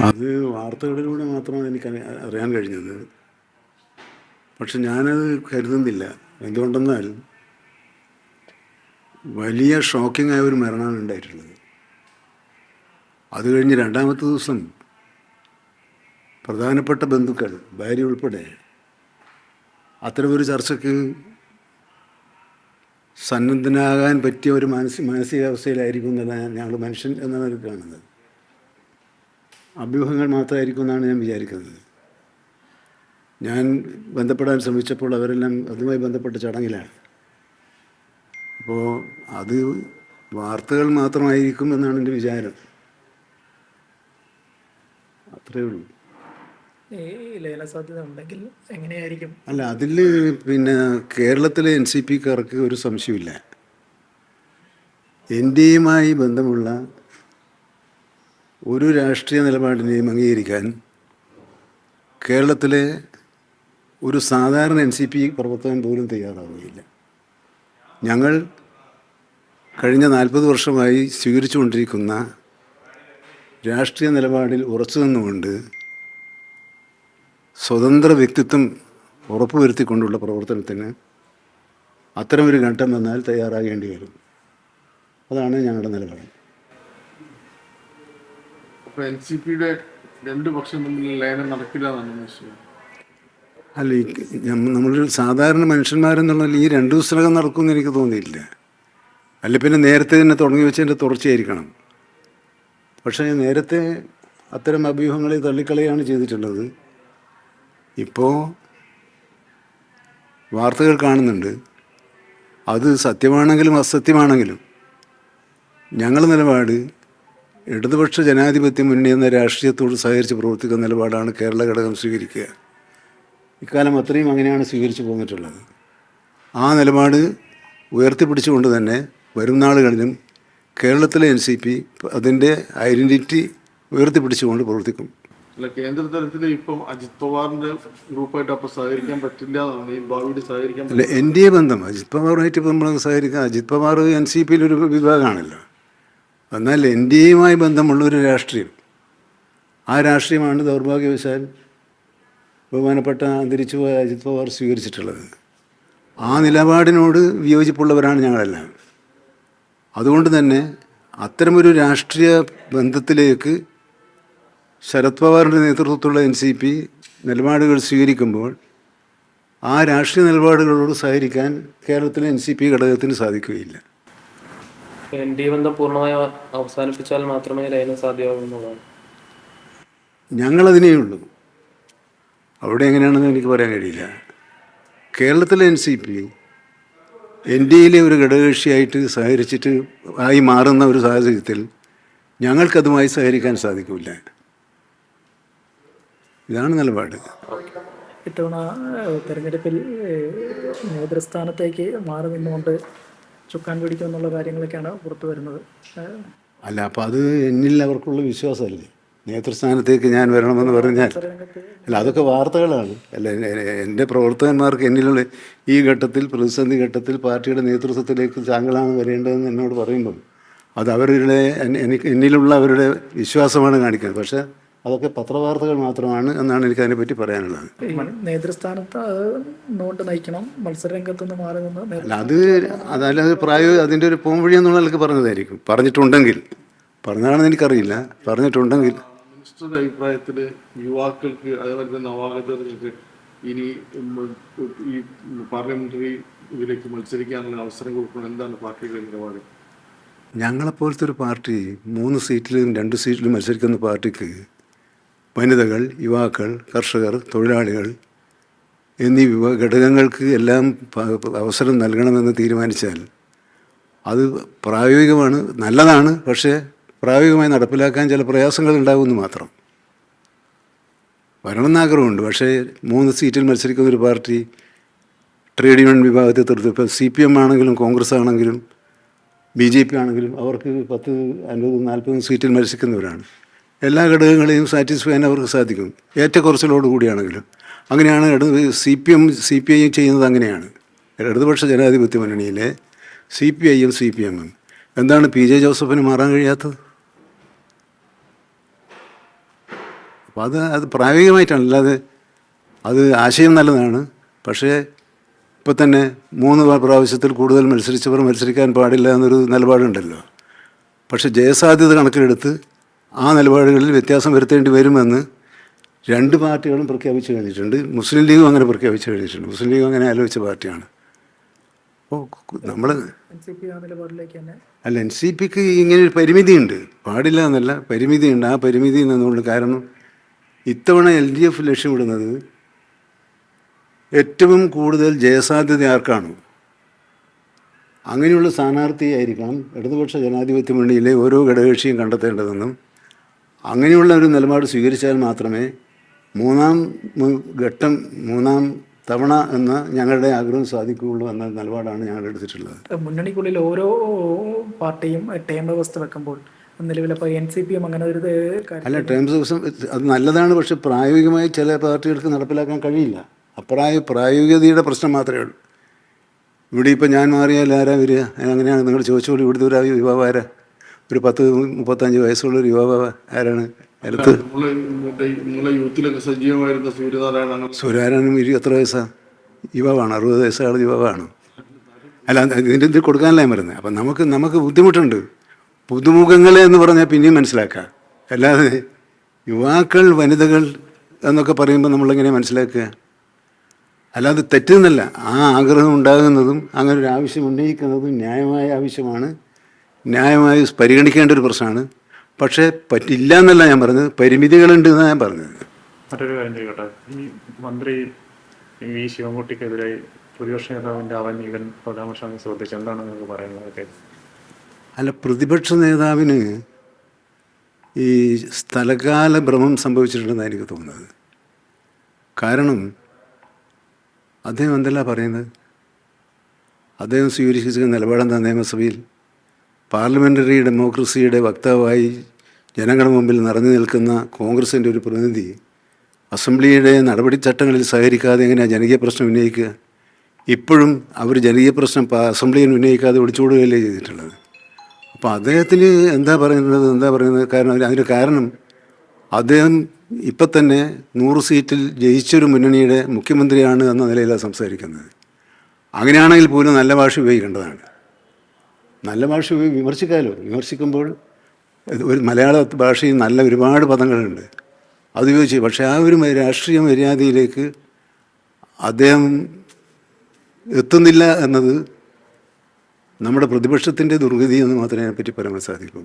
അത് വാർത്തകളിലൂടെ മാത്രമാണ് എനിക്ക് അറിയാൻ കഴിഞ്ഞത്. പക്ഷെ ഞാനത് കരുതുന്നില്ല. എന്തുകൊണ്ടെന്നാൽ വലിയ ഷോക്കിംഗ് ആയ ഒരു മരണമാണ് ഉണ്ടായിട്ടുള്ളത്. അത് കഴിഞ്ഞ് രണ്ടാമത്തെ ദിവസം പ്രധാനപ്പെട്ട ബന്ധുക്കൾ ഭാര്യ ഉൾപ്പെടെ അത്തരമൊരു ചർച്ചയ്ക്ക് സന്നദ്ധനാകാൻ പറ്റിയ ഒരു മാനസിക മാനസികാവസ്ഥയിലായിരിക്കും എന്നാണ് ഞങ്ങൾ മനുഷ്യൻ എന്നാണ് അവർ കാണുന്നത്. അഭ്യൂഹങ്ങൾ മാത്രമായിരിക്കും എന്നാണ് ഞാൻ വിചാരിക്കുന്നത്. ഞാൻ ബന്ധപ്പെടാൻ ശ്രമിച്ചപ്പോൾ അവരെല്ലാം അതുമായി ബന്ധപ്പെട്ട ചടങ്ങിലാണ്. അപ്പോൾ അത് വാർത്തകൾ മാത്രമായിരിക്കും എന്നാണ് എന്റെ വിചാരം. അത്രയേ ഉള്ളൂ. എങ്ങനെയായിരിക്കും? അല്ല അതിൽ പിന്നെ കേരളത്തിലെ എൻ സി പിക്കാർക്ക് ഒരു സംശയമില്ല എൻ ഡി എയുമായി ബന്ധമുള്ള ഒരു രാഷ്ട്രീയ നിലപാടിനെയും അംഗീകരിക്കാൻ കേരളത്തിലെ ഒരു സാധാരണ എൻ സി പി പ്രവർത്തകൻ പോലും തയ്യാറാവുകയില്ല. ഞങ്ങൾ കഴിഞ്ഞ നാൽപ്പത് വർഷമായി സ്വീകരിച്ചുകൊണ്ടിരിക്കുന്ന രാഷ്ട്രീയ നിലപാടിൽ ഉറച്ചു നിന്നുകൊണ്ട് സ്വതന്ത്ര വ്യക്തിത്വം ഉറപ്പുവരുത്തിക്കൊണ്ടുള്ള പ്രവർത്തനത്തിന് അത്തരമൊരു ഘട്ടം വന്നാൽ തയ്യാറാകേണ്ടി വരും. അതാണ് ഞങ്ങളുടെ നിലപാട്. എൻ സി പിയുടെ രണ്ട് പക്ഷം തമ്മിൽ ലയനം നടക്കില്ല അല്ല ഈ നമ്മൾ സാധാരണ മനുഷ്യന്മാരെന്നുള്ള ഈ രണ്ട് ദിവസത്തിനകം നടക്കുമെന്ന് എനിക്ക് തോന്നിയില്ല അല്ല പിന്നെ നേരത്തെ തന്നെ തുടങ്ങി വെച്ചതിന്റെ തുടർച്ചയായിരിക്കണം. പക്ഷേ നേരത്തെ അത്തരം അഭ്യൂഹങ്ങളെ തള്ളിക്കളയാണ് ചെയ്തിട്ടുള്ളത്. ഇപ്പോൾ വാർത്തകൾ കാണുന്നുണ്ട്. അത് സത്യമാണെങ്കിലും അസത്യമാണെങ്കിലും ഞങ്ങളുടെ നിലപാട് ഇടതുപക്ഷ ജനാധിപത്യ മുന്നണി എന്ന രാഷ്ട്രീയത്തോട് സഹകരിച്ച് പ്രവർത്തിക്കുന്ന നിലപാടാണ് കേരള ഘടകം സ്വീകരിക്കുക. ഇക്കാലം അത്രയും അങ്ങനെയാണ് സ്വീകരിച്ചു പോന്നിട്ടുള്ളത്. ആ നിലപാട് ഉയർത്തിപ്പിടിച്ചുകൊണ്ട് തന്നെ വരും നാളുകളിലും കേരളത്തിലെ എൻ സി പി അതിന്റെ ഐഡന്റിറ്റി ഉയർത്തിപ്പിടിച്ചുകൊണ്ട് പ്രവർത്തിക്കും. അല്ല കേന്ദ്ര തലത്തിൽ ഇപ്പം അജിത് പവാറിന്റെ ഗ്രൂപ്പായിട്ട് അപ്പൊ സഹകരിക്കാൻ പറ്റില്ല ഭാവിയുടെ ഭാവിയിൽ സഹകരിക്കാൻ അല്ല എൻ ഡി എ ബന്ധം അജിത് പവാറുമായിട്ട് ഇപ്പം നമ്മൾ സഹകരിക്കാം. അജിത് പവാർ എൻ സി പിയിൽ ഒരു വിഭാഗമാണല്ലോ. എന്നാൽ എൻ ഡി എയുമായി ബന്ധമുള്ള ഒരു രാഷ്ട്രീയം. ആ രാഷ്ട്രീയമാണ് ദൗർഭാഗ്യവശാൽ ബഹുമാനപ്പെട്ട അന്തരിച്ചു പോയ അജിത് പവാർ സ്വീകരിച്ചിട്ടുള്ളത്. ആ നിലപാടിനോട് വിയോജിപ്പുള്ളവരാണ് ഞങ്ങളെല്ലാം. അതുകൊണ്ട് തന്നെ അത്തരമൊരു രാഷ്ട്രീയ ബന്ധത്തിലേക്ക് ശരത് പവാറിന്റെ നേതൃത്വത്തിലുള്ള എൻ സി പി നിലപാടുകൾ സ്വീകരിക്കുമ്പോൾ ആ രാഷ്ട്രീയ നിലപാടുകളോട് സഹകരിക്കാൻ കേരളത്തിലെ എൻ സി പി ഘടകത്തിന് സാധിക്കുകയില്ല. എൻ ഡി ബന്ധം പൂർണമായി അവസാനിപ്പിച്ചാൽ മാത്രമേ ലയനം സാധ്യമാകുന്നതാണ് ഞങ്ങളതിനേ ഉള്ളൂ. അവിടെ എങ്ങനെയാണെന്ന് എനിക്ക് പറയാൻ കഴിയില്ല. കേരളത്തിലെ N C P N D എയിലെ ഒരു ഘടകകക്ഷിയായിട്ട് സഹകരിച്ചിട്ട് ആയി മാറുന്ന ഒരു സാഹചര്യത്തിൽ ഞങ്ങൾക്കതുമായി സഹകരിക്കാൻ സാധിക്കില്ല. ഇതാണ് നിലപാട്. ഇത്തവണ തെരഞ്ഞെടുപ്പിൽ നേതൃസ്ഥാനത്തേക്ക് മാറി നിന്നുകൊണ്ട് ചുക്കാൻ പിടിക്കും എന്നുള്ള കാര്യങ്ങളൊക്കെയാണ് പുറത്തു വരുന്നത്. അല്ല അപ്പം അത് എന്നിൽ അവർക്കുള്ള വിശ്വാസമല്ലേ? നേതൃസ്ഥാനത്തേക്ക് ഞാൻ വരണമെന്ന് പറഞ്ഞാൽ. അല്ല അതൊക്കെ വാർത്തകളാണ്. അല്ല എന്റെ പ്രവർത്തകന്മാർക്ക് എന്നിലുള്ള ഈ ഘട്ടത്തിൽ പ്രതിസന്ധി ഘട്ടത്തിൽ പാർട്ടിയുടെ നേതൃത്വത്തിലേക്ക് താങ്കളാണ് വരേണ്ടതെന്ന് എന്നോട് പറയുമ്പോൾ അത് അവരുടെ എനിക്ക് എന്നിലുള്ള അവരുടെ വിശ്വാസമാണ് കാണിക്കുന്നത്. പക്ഷേ അതൊക്കെ പത്രവാർത്തകൾ മാത്രമാണ് എന്നാണ് എനിക്ക് അതിനെപ്പറ്റി പറയാനുള്ളത്. നേതൃസ്ഥാനത്ത് നോട്ട് നയിക്കണം മത്സരരംഗത്ത് നിന്ന് മാറി നിന്ന് നേ- അല്ല അത് അതല്ലാതെ പ്രായോഗിക അതിന്റെ ഒരു പോംവഴി എന്നുള്ള എനിക്ക് പറഞ്ഞതായിരിക്കും. പറഞ്ഞിട്ടുണ്ടെങ്കിൽ. പറഞ്ഞതാണെന്ന് എനിക്കറിയില്ല. പറഞ്ഞിട്ടുണ്ടെങ്കിൽ. മിനിസ്റ്ററുടെ അഭിപ്രായത്തിൽ യുവാക്കൾക്ക് അതേപോലെ തന്നെ നവാഗതർക്ക് ഇനി ഈ പാർലമെന്ററി ഇതിലേക്ക് മത്സരിക്കാനുള്ള അവസരം കൊടുക്കണം. എന്താണ് പാർട്ടിയുടെ നിലപാട്? ഞങ്ങളെപ്പോലത്തെ ഒരു പാർട്ടി മൂന്ന് സീറ്റിലും രണ്ട് സീറ്റിലും മത്സരിക്കുന്ന പാർട്ടിക്ക് വനിതകൾ യുവാക്കൾ കർഷകർ തൊഴിലാളികൾ എന്നീ ഘടകങ്ങൾക്ക് എല്ലാം അവസരം നൽകണമെന്ന് തീരുമാനിച്ചാൽ അത് പ്രായോഗികമാണ് നല്ലതാണ് പക്ഷേ പ്രായോഗികമായി നടപ്പിലാക്കാൻ ചില പ്രയാസങ്ങൾ ഉണ്ടാകുമെന്ന് മാത്രം. വരണമെന്ന് ആഗ്രഹമുണ്ട് പക്ഷേ മൂന്ന് സീറ്റിൽ മത്സരിക്കുന്ന ഒരു പാർട്ടി ട്രേഡ് യൂണിയൻ വിഭാഗത്തെ തീർത്ത് ഇപ്പോൾ സി പി എം ആണെങ്കിലും കോൺഗ്രസ് ആണെങ്കിലും ബി ജെ പി ആണെങ്കിലും അവർക്ക് പത്ത് അൻപത് നാൽപ്പത് സീറ്റിൽ മത്സരിക്കുന്നവരാണ്. എല്ലാ ഘടകങ്ങളെയും സാറ്റിസ്ഫൈ ചെയ്യാൻ അവർക്ക് സാധിക്കും. ഏറ്റക്കുറച്ചിലോട് കൂടിയാണെങ്കിലും. അങ്ങനെയാണ് ഇടത് C P M C P I ചെയ്യുന്നത് അങ്ങനെയാണ്. ഇടതുപക്ഷ ജനാധിപത്യ മുന്നണിയിലെ സി പി ഐയും സി പി എമ്മും എന്താണ് പി ജെ ജോസഫിന് മാറാൻ കഴിയാത്തത്? അപ്പോൾ അത് അത് പ്രായോഗികമായിട്ടാണ്. അല്ലാതെ അത് ആശയം നല്ലതാണ്. പക്ഷേ ഇപ്പോൾ തന്നെ മൂന്ന് പ്രാവശ്യത്തിൽ കൂടുതൽ മത്സരിച്ചവർ മത്സരിക്കാൻ പാടില്ല എന്നൊരു നിലപാടുണ്ടല്ലോ. പക്ഷേ ജയസാധ്യത കണക്കിലെടുത്ത് ആ നിലപാടുകളിൽ വ്യത്യാസം വരുത്തേണ്ടി വരുമെന്ന് രണ്ട് പാർട്ടികളും പ്രഖ്യാപിച്ചു കഴിഞ്ഞിട്ടുണ്ട്. മുസ്ലിം ലീഗും അങ്ങനെ പ്രഖ്യാപിച്ചു കഴിഞ്ഞിട്ടുണ്ട്. മുസ്ലിം ലീഗ് അങ്ങനെ ആലോചിച്ച പാർട്ടിയാണ്. അപ്പോൾ നമ്മൾ അല്ല എൻ സി പിക്ക് ഇങ്ങനെ ഒരു പരിമിതിയുണ്ട്. പാടില്ല എന്നല്ല പരിമിതിയുണ്ട്. ആ പരിമിതി നിന്നുകൊണ്ട് കാരണം ഇത്തവണ എൽ ഡി എഫ് ലക്ഷ്യമിടുന്നത് ഏറ്റവും കൂടുതൽ ജയസാധ്യത ആർക്കാണ്? അങ്ങനെയുള്ള സ്ഥാനാർത്ഥിയായിരിക്കണം ഇടതുപക്ഷ ജനാധിപത്യ മുന്നണിയിലെ ഓരോ ഘടകകക്ഷിയും കണ്ടെത്തേണ്ടതെന്നും അങ്ങനെയുള്ള ഒരു നിലപാട് സ്വീകരിച്ചാൽ മാത്രമേ മൂന്നാം ഘട്ടം മൂന്നാം തവണ എന്ന ഞങ്ങളുടെ ആഗ്രഹം സാധിക്കുകയുള്ളൂ എന്ന നിലപാടാണ് ഞങ്ങൾ എടുത്തിട്ടുള്ളത്. മുന്നണിക്കുള്ളിൽ ഓരോ പാർട്ടിയും ടേം വ്യവസ്ഥ വെക്കുമ്പോൾ നിലവിൽ അപ്പോൾ എൻ സി അങ്ങനെ ഒരു അല്ല ടേംസ് ദിവസം അത് നല്ലതാണ് പക്ഷെ പ്രായോഗികമായി ചില പാർട്ടികൾക്ക് നടപ്പിലാക്കാൻ കഴിയില്ല. അപ്രായ പ്രായോഗികതയുടെ പ്രശ്നം മാത്രമേ ഉള്ളൂ. ഇവിടെ ഇപ്പം ഞാൻ മാറിയാൽ ആരാ വരിക? അങ്ങനെയാണ് നിങ്ങൾ ചോദിച്ചോളൂ ഇവിടുത്തെ ഒരു യുവാവ് ആരാ? ഒരു പത്ത് മുപ്പത്തഞ്ച് വയസ്സുള്ള ഒരു യുവാവ് ആരാണ്? അടുത്ത് സൂര്യനാരായണനും എത്ര വയസ്സാണ് യുവാവാണ് അറുപത് വയസ്സുള്ള യുവാവാണ്. അല്ല ഇതിന്റെ ഇത് കൊടുക്കാനല്ലേ ഞാൻ പറയുന്നത് അപ്പം നമുക്ക് നമുക്ക് ബുദ്ധിമുട്ടുണ്ട്. പുതുമുഖങ്ങളെ എന്ന് പറഞ്ഞാൽ പിന്നെയും മനസ്സിലാക്കാം. അല്ലാതെ യുവാക്കൾ വനിതകൾ എന്നൊക്കെ പറയുമ്പോൾ നമ്മളിങ്ങനെ മനസ്സിലാക്കുക? അല്ലാതെ തെറ്റെന്നല്ല. ആ ആഗ്രഹം ഉണ്ടാകുന്നതും അങ്ങനെ ഒരു ആവശ്യം ഉന്നയിക്കുന്നതും ന്യായമായ ആവശ്യമാണ്. ന്യായമായി പരിഗണിക്കേണ്ട ഒരു പ്രശ്നമാണ്. പക്ഷേ പറ്റില്ല എന്നല്ല ഞാൻ പറഞ്ഞത്. പരിമിതികളുണ്ട് എന്നാണ് ഞാൻ പറഞ്ഞത്. മറ്റൊരു കാര്യം ചോദിക്കട്ടെ. ഈ മന്ത്രി വി ശിവൻകുട്ടിക്കെതിരെ പ്രതിപക്ഷ നേതാവിന്റെ അവനീകൻ പരാമർശം ശ്രദ്ധിച്ചു. എന്താണ് നിങ്ങൾക്ക് പറയുന്നത് അല്ല പ്രതിപക്ഷ നേതാവിന് ഈ സ്ഥലകാല ഭ്രമം സംഭവിച്ചിട്ടുണ്ടെന്നാണ് എനിക്ക് തോന്നുന്നത്. കാരണം അദ്ദേഹം എന്തല്ല പറയുന്നത്? അദ്ദേഹം സ്വീകരിച്ചിരിക്കുന്ന നിലപാടെന്താ നിയമസഭയിൽ? പാർലമെന്ററി ഡെമോക്രസിയുടെ വക്താവായി ജനങ്ങളുടെ മുമ്പിൽ നിറഞ്ഞു നിൽക്കുന്ന കോൺഗ്രസിന്റെ ഒരു പ്രതിനിധി അസംബ്ലിയുടെ നടപടിച്ചട്ടങ്ങളിൽ സഹകരിക്കാതെ എങ്ങനെയാണ് ജനകീയ പ്രശ്നം ഉന്നയിക്കുക? ഇപ്പോഴും അവർ ജനകീയ പ്രശ്നം അസംബ്ലിയിൽ ഉന്നയിക്കാതെ ഒളിച്ചോടുകയല്ലേ ചെയ്തിട്ടുള്ളത്. അപ്പോൾ അദ്ദേഹത്തിന് എന്താ പറയുന്നത്? എന്താ പറയുന്നത്? കാരണം അതിന് കാരണം അദ്ദേഹം ഇപ്പം തന്നെ നൂറ് സീറ്റിൽ ജയിച്ചൊരു മുന്നണിയുടെ മുഖ്യമന്ത്രിയാണ് എന്ന നിലയിലാണ് സംസാരിക്കുന്നത്. അങ്ങനെയാണെങ്കിൽ പോലും നല്ല ഭാഷ ഉപയോഗിക്കേണ്ടതാണ്. നല്ല ഭാഷ വിമർശിക്കാമല്ലോ വിമർശിക്കുമ്പോൾ ഒരു മലയാള ഭാഷയിൽ നല്ല ഒരുപാട് പദങ്ങളുണ്ട്. അത് ഉപയോഗിച്ച് പക്ഷേ ആ ഒരു രാഷ്ട്രീയ മര്യാദയിലേക്ക് അദ്ദേഹം എത്തുന്നില്ല എന്നത് നമ്മുടെ പ്രതിപക്ഷത്തിന്റെ ദുർഗതി എന്ന് മാത്രമേ അതിനെപ്പറ്റി പറയാൻ സാധിക്കുള്ളൂ.